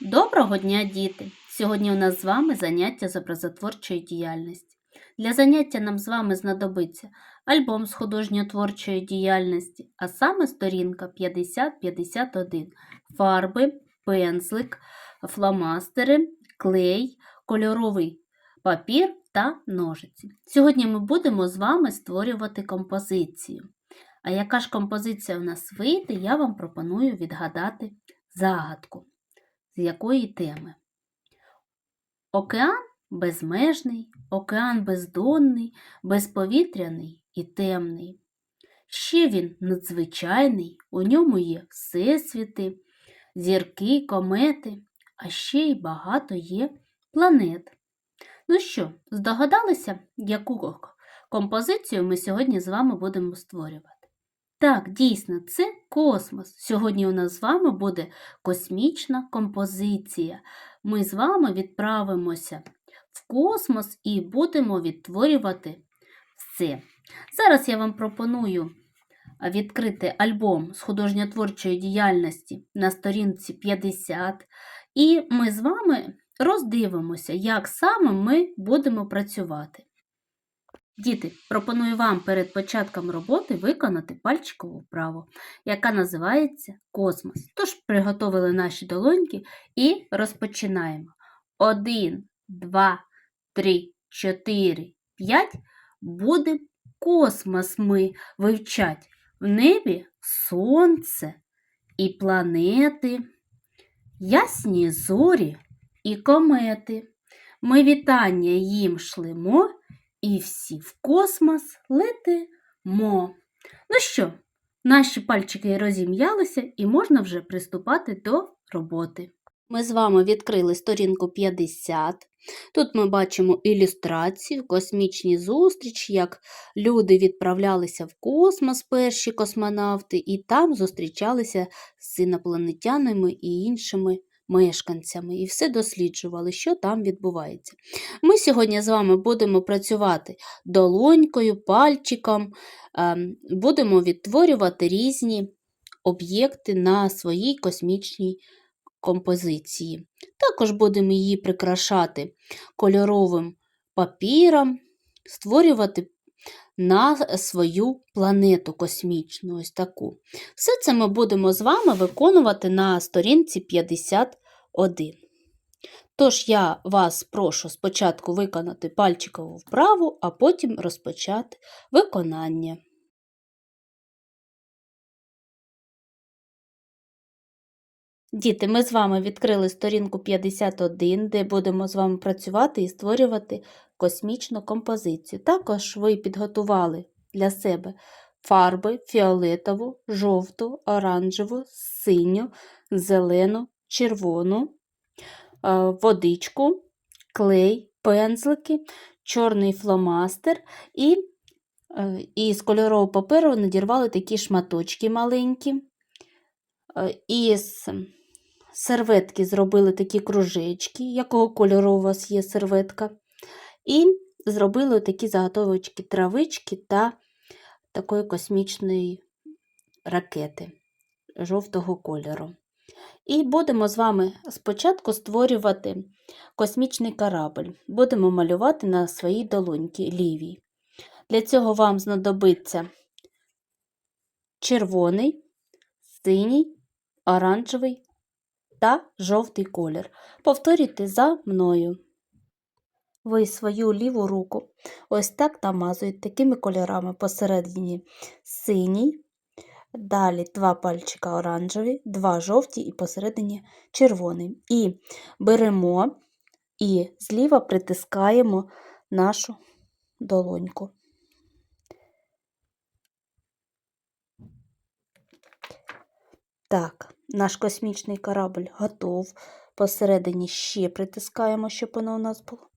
Доброго дня, діти! Сьогодні у нас з вами заняття з образотворчої діяльності. Для заняття нам з вами знадобиться альбом з художньо-творчої діяльності, а саме сторінка 50-51, фарби, пензлик, фломастери, клей, кольоровий папір та ножиці. Сьогодні ми будемо з вами створювати композицію. А яка ж композиція у нас вийде, я вам пропоную відгадати загадку з якої теми? Океан безмежний, океан бездонний, безповітряний і темний. Ще він надзвичайний, у ньому є всесвіти, зірки, комети, а ще й багато є планет. Ну що, здогадалися, яку композицію ми сьогодні з вами будемо створювати? Так, дійсно, це космос. Сьогодні у нас з вами буде космічна композиція. Ми з вами відправимося в космос і будемо відтворювати все. Зараз я вам пропоную відкрити альбом з художньо-творчої діяльності на сторінці 50, і ми з вами роздивимося, як саме ми будемо працювати. Діти, пропоную вам перед початком роботи виконати пальчикову вправу, яка називається космос. Тож приготовили наші долоньки і розпочинаємо. Один, два, три, чотири, п'ять. Будемо космос ми вивчать. В небі сонце і планети, ясні зорі і комети. Ми вітання їм шлемо і всі в космос летимо. Ну що, наші пальчики розім'ялися і можна вже приступати до роботи. Ми з вами відкрили сторінку 50. Тут ми бачимо ілюстрацію, космічні зустрічі, як люди відправлялися в космос, перші космонавти, і там зустрічалися з інопланетянами і іншими мешканцями, і все досліджували, що там відбувається. Ми сьогодні з вами будемо працювати долонькою, пальчиком, ем, будемо відтворювати різні об'єкти на своїй космічній композиції. Також будемо її прикрашати кольоровим папіром, створювати на свою планету космічну, ось таку. Все це ми будемо з вами виконувати на сторінці 51. Тож я вас прошу спочатку виконати пальчикову вправу, а потім розпочати виконання. Діти, ми з вами відкрили сторінку 51, де будемо з вами працювати і створювати космічну композицію. Також ви підготували для себе фарби фіолетову, жовту, оранжеву, синю, зелену, червону, е, водичку, клей, пензлики, чорний фломастер і е, із кольорового паперу надірвали такі шматочки маленькі. Е, Із серветки зробили такі кружечки, якого кольору у вас є серветка. І зробили такі заготовочки травички та такої космічної ракети жовтого кольору. І будемо з вами спочатку створювати космічний корабль. Будемо малювати на своїй долоньці лівій. Для цього вам знадобиться червоний, синій, оранжевий та жовтий колір. Повторюйте за мною. Ви свою ліву руку ось так намазуєте такими кольорами посередині синій, далі два пальчика оранжеві, два жовті і посередині червоний. І беремо і зліва притискаємо нашу долоньку. Так, наш космічний корабль готов. Посередині ще притискаємо, щоб воно у нас було.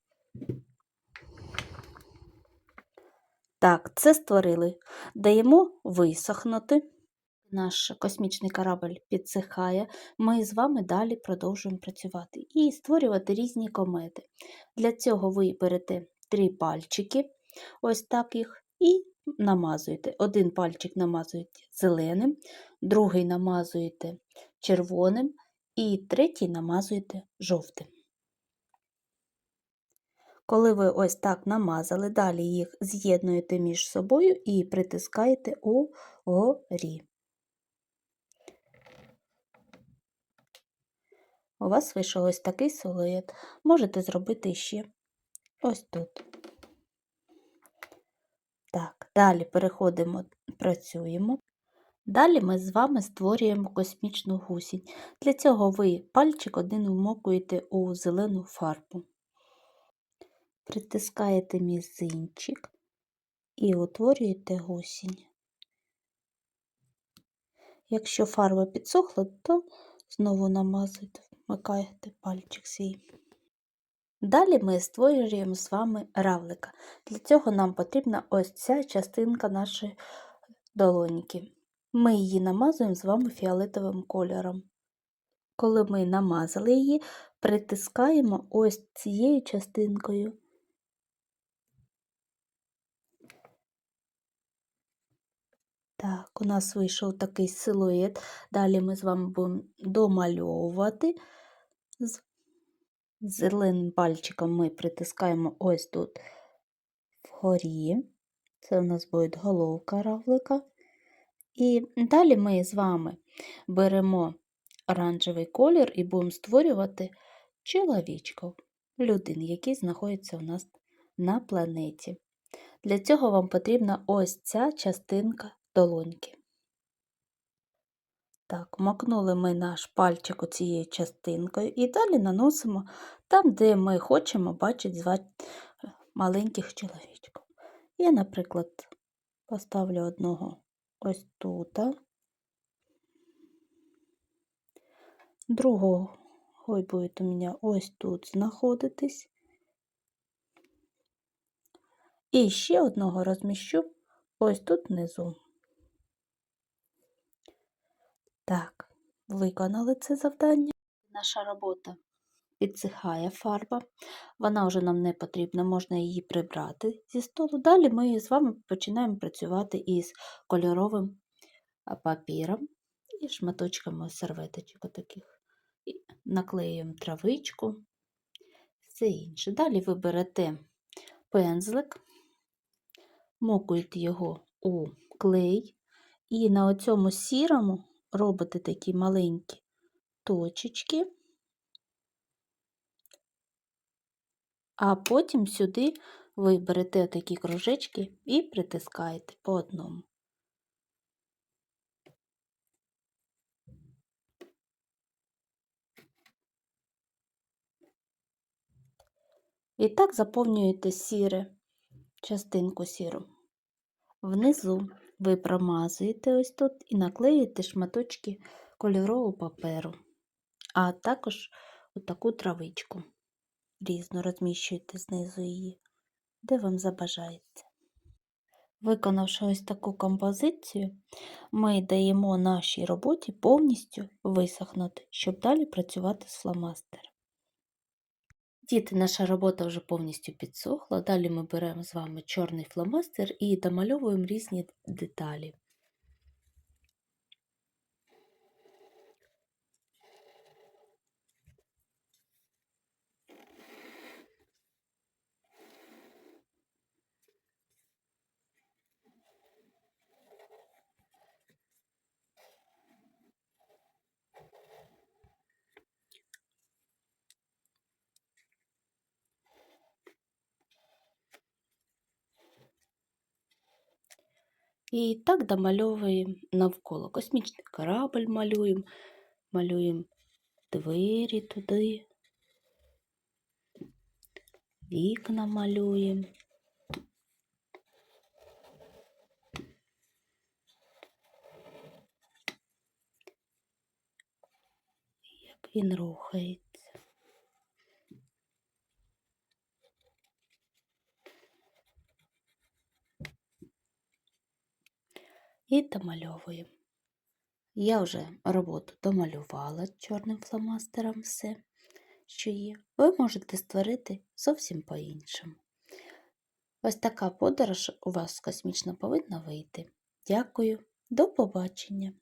Так, це створили. Даємо висохнути. Наш космічний корабль підсихає. Ми з вами далі продовжуємо працювати і створювати різні комети. Для цього ви берете три пальчики, ось так їх, і намазуєте. Один пальчик намазуєте зеленим, другий намазуєте червоним і третій намазуєте жовтим. Коли ви ось так намазали, далі їх з'єднуєте між собою і притискаєте угорі. У вас вийшов ось такий силует. Можете зробити ще ось тут. Так, далі переходимо, працюємо. Далі ми з вами створюємо космічну гусінь. Для цього ви пальчик один вмокуєте у зелену фарбу. Притискаєте мізинчик і утворюєте гусінь. Якщо фарба підсохла, то знову намазуєте, вмикаєте пальчик свій. Далі ми створюємо з вами равлика. Для цього нам потрібна ось ця частинка нашої долоньки. Ми її намазуємо з вами фіолетовим кольором. Коли ми намазали її, притискаємо ось цією частинкою. Так, у нас вийшов такий силует. Далі ми з вами будемо домальовувати. З зеленим пальчиком ми притискаємо ось тут вгорі. Це у нас буде головка равлика. І далі ми з вами беремо оранжевий колір і будемо створювати чоловічків, людин, які знаходяться у нас на планеті. Для цього вам потрібна ось ця частинка долоньки. Так, макнули ми наш пальчик оцією частинкою і далі наносимо там, де ми хочемо бачити звати маленьких чоловічків. Я, наприклад, поставлю одного ось тут, другого ой, буде у мене ось тут знаходитись. І ще одного розміщу ось тут внизу. Так, виконали це завдання. Наша робота підсихає фарба, вона вже нам не потрібна, можна її прибрати зі столу. Далі ми з вами починаємо працювати із кольоровим папіром і шматочками серветочок таких. І наклеюємо травичку, все інше. Далі ви берете пензлик, мокуєте його у клей, і на оцьому сірому робите такі маленькі точечки, а потім сюди ви берете такі кружечки і притискаєте по одному. І так заповнюєте сіре частинку сіру. Внизу ви промазуєте ось тут і наклеїте шматочки кольорового паперу, а також отаку травичку. Різно розміщуєте знизу її, де вам забажається. Виконавши ось таку композицію, ми даємо нашій роботі повністю висохнути, щоб далі працювати з фломастером. Діти, наша робота вже повністю підсохла. Далі ми беремо з вами чорний фломастер і домальовуємо різні деталі. І так домальовуємо навколо. Космічний корабль малюємо, малюємо двері туди, вікна малюємо. Як він рухається. І домальовуємо. Я вже роботу домалювала чорним фломастером все, що є. Ви можете створити зовсім по-іншому. Ось така подорож у вас космічно повинна вийти. Дякую, до побачення!